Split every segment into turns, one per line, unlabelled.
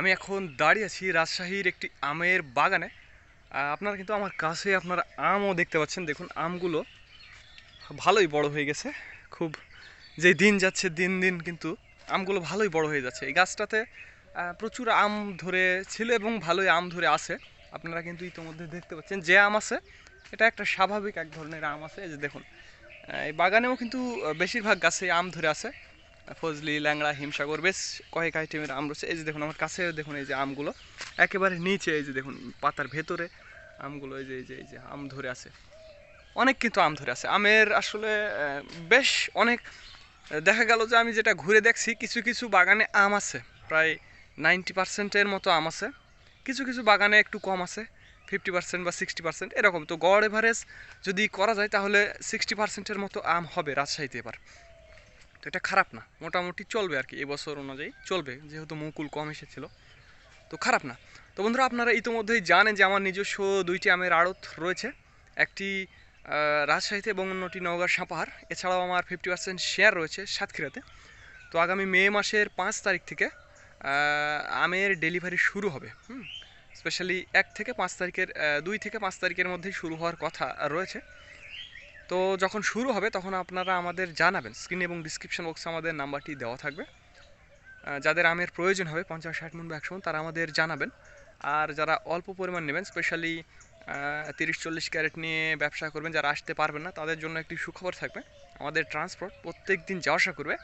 আমি এখন দাঁড়িয়ে আছি রাজশাহীর একটি আমের বাগানে। আপনারা কিন্তু আমার কাছে আপনারা আমও দেখতে পাচ্ছেন। দেখুন, আমগুলো ভালোই বড় হয়ে গেছে। খুব যে দিন যাচ্ছে, দিন দিন কিন্তু আমগুলো ভালোই বড় হয়ে যাচ্ছে। এই গাছটাতে প্রচুর আম ধরে ছিল এবং ভালোই আম ধরে আছে। আপনারা কিন্তু ইতিমধ্যে দেখতে পাচ্ছেন যে আম আছে। এটা একটা স্বাভাবিক এক ধরনের আম আছে। এই যে দেখুন এই বাগানেও কিন্তু বেশিরভাগ গাছে আম ধরে আছে। ফজলি, ল্যাংড়া, হিমসাগর, বেশ কয়েক আইটেমের আম রয়েছে। এই যে দেখুন, আমার কাছে দেখুন এই যে আমগুলো। একেবারে নিচে এই যে দেখুন, পাতার ভেতরে আমগুলো, এই যে এই যে এই যে আম ধরে আছে। অনেক কিন্তু আম ধরে আছে। আমের আসলে বেশ অনেক দেখা গেল যে আমি যেটা ঘুরে দেখছি, কিছু কিছু বাগানে আম আছে। প্রায় নাইনটি পার্সেন্টের মতো আম আছে। কিছু কিছু বাগানে একটু কম আছে ফিফটি পার্সেন্ট বা সিক্সটি পার্সেন্ট এরকম। তো গড় এভারেজ যদি করা যায়, তাহলে সিক্সটি পার্সেন্টের মতো আম হবে রাজশাহীতে এবার। তো এটা খারাপ না, মোটামুটি চলবে আর কি এবছর অনুযায়ী চলবে, যেহেতু মুকুল কম এসেছিল, তো খারাপ না। তো বন্ধুরা, আপনারা ইতিমধ্যেই জানেন যে আমার নিজস্ব দুইটি আমের আড়ত রয়েছে, একটি রাজশাহীতে এবং অন্যটি নওগাঁর সাপাহার, এছাড়াও আমার ফিফটি পার্সেন্ট শেয়ার রয়েছে সাতক্ষীরাতে। তো আগামী মে মাসের পাঁচ তারিখ থেকে আমের ডেলিভারি শুরু হবে স্পেশালি এক থেকে পাঁচ তারিখের দুই থেকে পাঁচ তারিখের মধ্যেই শুরু হওয়ার কথা রয়েছে। তো যখন শুরু হবে, তখন আপনারা আমাদের জানাবেন। স্ক্রিন এবং ডিসক্রিপশন বক্সে আমাদের নাম্বারটি দেওয়া থাকবে। যাদের আমের প্রয়োজন হবে, পঞ্চাশ, ষাট মন বা একশো মণ তারা আমাদের জানাবেন। আর যারা অল্প পরিমাণ নেবেন স্পেশালি তিরিশ, চল্লিশ ক্যারেট নিয়ে ব্যবসা করবেন, যারা আসতে পারবেন না, তাদের জন্য একটি সুখবর থাকবে। আমাদের ট্রান্সপোর্ট প্রত্যেক দিন যাওয়া আসা করবে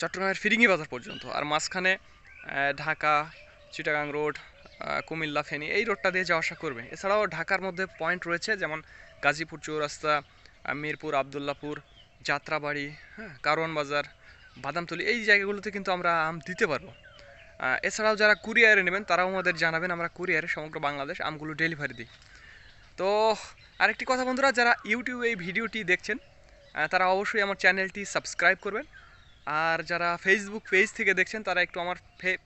চট্টগ্রামের ফিরিঙ্গি বাজার পর্যন্ত। আর মাঝখানে ঢাকা, চিটাগাং রোড কুমিল্লা ফেনী, এই রোডটা দিয়ে যাওয়া আসা করবে। এছাড়াও ঢাকার মধ্যে পয়েন্ট রয়েছে, যেমন গাজীপুর চৌরাস্তা মিরপুর, আবদুল্লাপুর, যাত্রাবাড়ি হ্যাঁ কারওয়ান বাজার, বাদামতলি, এই জায়গাগুলোতে কিন্তু আমরা আম দিতে পারব। এছাড়াও যারা কুরিয়ারে নেবেন, তারাও আমাদের জানাবেন, আমরা কুরিয়ারে সমগ্র বাংলাদেশ আমগুলো ডেলিভারি দিই। তো আরেকটি কথা বন্ধুরা, যারা ইউটিউবে এই ভিডিওটি দেখছেন তারা অবশ্যই আমার চ্যানেলটি সাবস্ক্রাইব করবেন। আর যারা ফেসবুক পেজ থেকে দেখছেন, তারা একটু আমার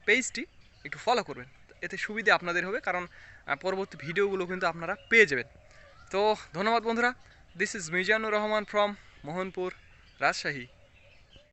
পেজটি একটু ফলো করবেন। এতে সুবিধে আপনাদের হবে, কারণ পরবর্তী ভিডিওগুলো কিন্তু আপনারা পেয়ে যাবেন। তো ধন্যবাদ বন্ধুরা this is Mizanur Rahman from Mohanpur, Rajshahi.